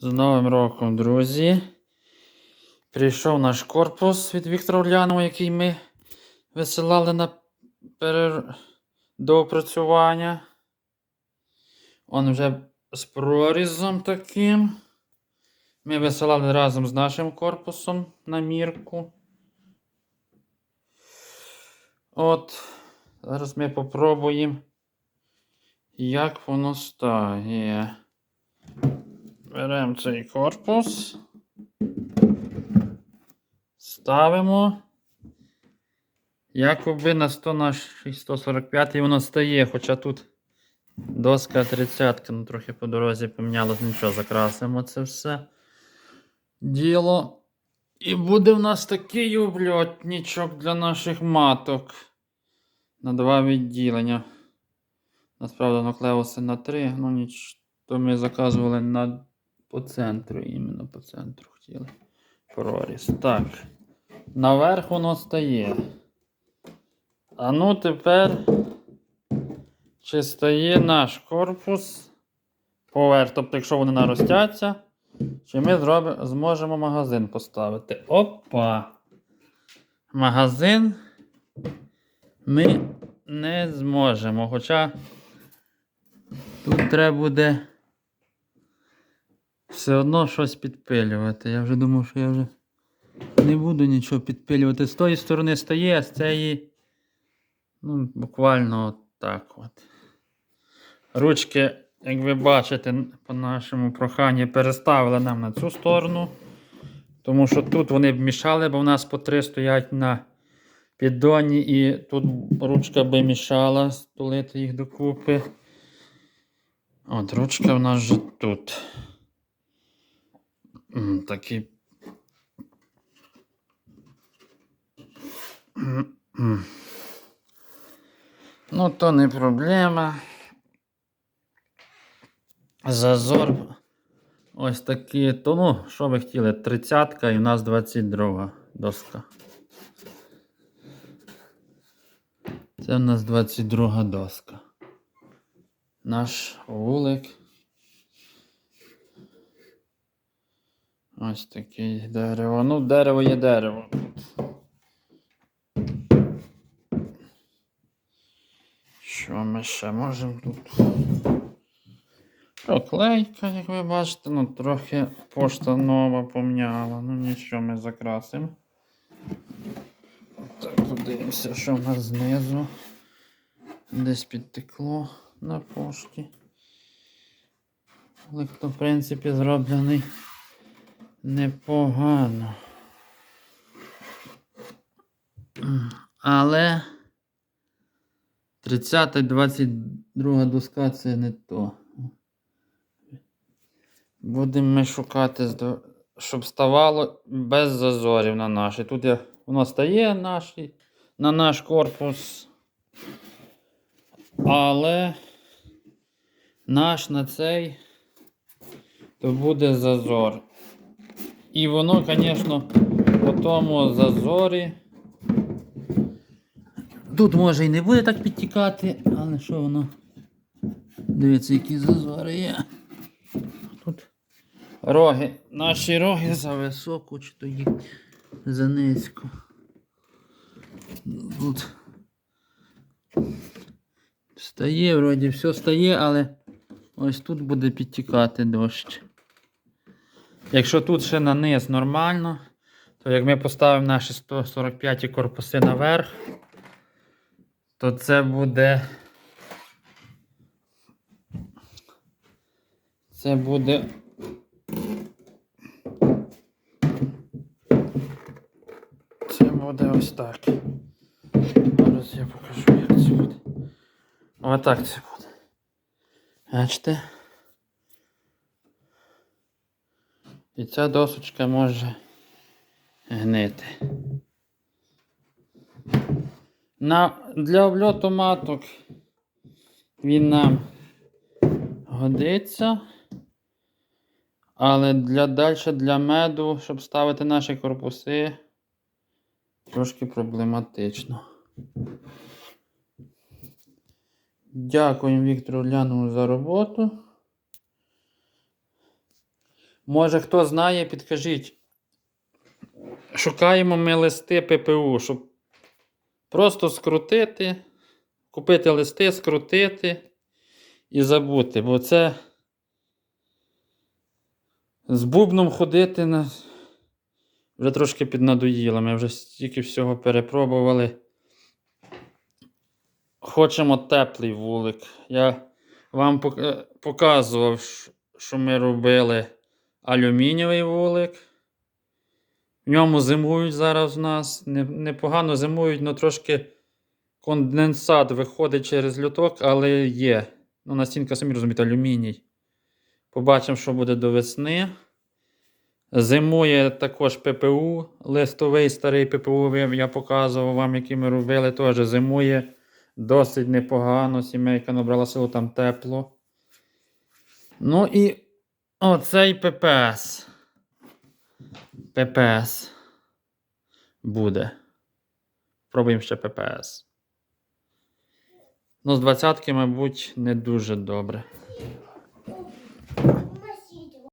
З Новим роком, друзі. Прийшов наш корпус від Віктора Улянова, який ми висилали на перер... доопрацювання. Он вже з прорізом таким. Ми висилали разом з нашим корпусом на мірку. От. Зараз ми попробуємо, як воно стає. Беремо цей корпус. Ставимо. Якоби на 100 на 145 воно стає, хоча тут доска 30, ну трохи по дорозі помінялось, нічого, закрасимо це все діло. І буде в нас такий обльотничок для наших маток. На два відділення. Насправді нуклеуси на три, ну ніч, то ми заказували на, по центру, іменно по центру хотіли. Проріз. Так. Наверх воно стає. А ну тепер. Чи стає наш корпус поверх, тобто, якщо вони наростяться, чи ми зроби, зможемо магазин поставити? Опа! Магазин ми не зможемо. Хоча тут треба буде все одно щось підпилювати. Я вже думав, що я вже не буду нічого підпилювати. З тої сторони стає, а з цієї. Ну, буквально от так от. Ручки, як ви бачите, по нашому проханні переставили нам на цю сторону. Тому що тут вони б мішали, бо в нас по три стоять на піддоні, і тут ручка би мішала стулити їх докупи. От, ручка в нас же тут. Такий. Ну, то не проблема. Зазор. Ось такі. То ну, що ви хотіли? 30 і в нас 22 доска. Це в нас 22 доска. Наш вулик. Ось такий дерево. Ну, дерево є дерево. Що ми ще можемо тут? Проклейка, як ви бачите, ну трохи пошта нова поміняла. Ну нічого ми закрасимо. Так, подивимося, що в нас знизу. Десь підтекло на пошті. Але то, в принципі, зроблений непогано. Але 30 22 доска це не то. Будемо ми шукати, щоб ставало без зазорів на наші. Тут я, воно стає наші, на наш корпус. Але наш на цей то буде зазор. І воно, звісно, по тому зазорі. Тут може і не буде так підтікати, але що воно? Дивіться, які зазори є. Тут роги. Наші роги за високо, чи то їх за низько. Тут стає, вроді все стає, але ось тут буде підтікати дощ. Якщо тут ще на низ нормально, то як ми поставимо наші 145 корпуси наверх, то це буде. Це буде. Це буде ось так. Зараз я покажу, як це буде. Отак це буде. Бачите? І ця досочка може гнити. На, для обльоту маток він нам годиться. Але для далі для меду, щоб ставити наші корпуси, трошки проблематично. Дякуємо Віктору Лянову за роботу. Може, хто знає, підкажіть. Шукаємо ми листи ППУ, щоб просто скрутити, купити листи, скрутити і забути. Бо це з бубном ходити на... вже трошки піднадоїло. Ми вже стільки всього перепробували. Хочемо теплий вулик. Я вам показував, що ми робили алюмінієвий вулик. В ньому зимують зараз в нас. Непогано зимують, але трошки конденсат виходить через люток, але є. Ну, настінка, самі розумієте, алюміній. Побачимо, що буде до весни. Зимує також ППУ. Листовий старий ППУ я- показував вам, який ми робили. Теж зимує досить непогано. Сімейка набрала силу, там тепло. Ну і оцей ППС. ППС буде. Пробуємо ще ППС. Ну, з двадцятки, мабуть, не дуже добре.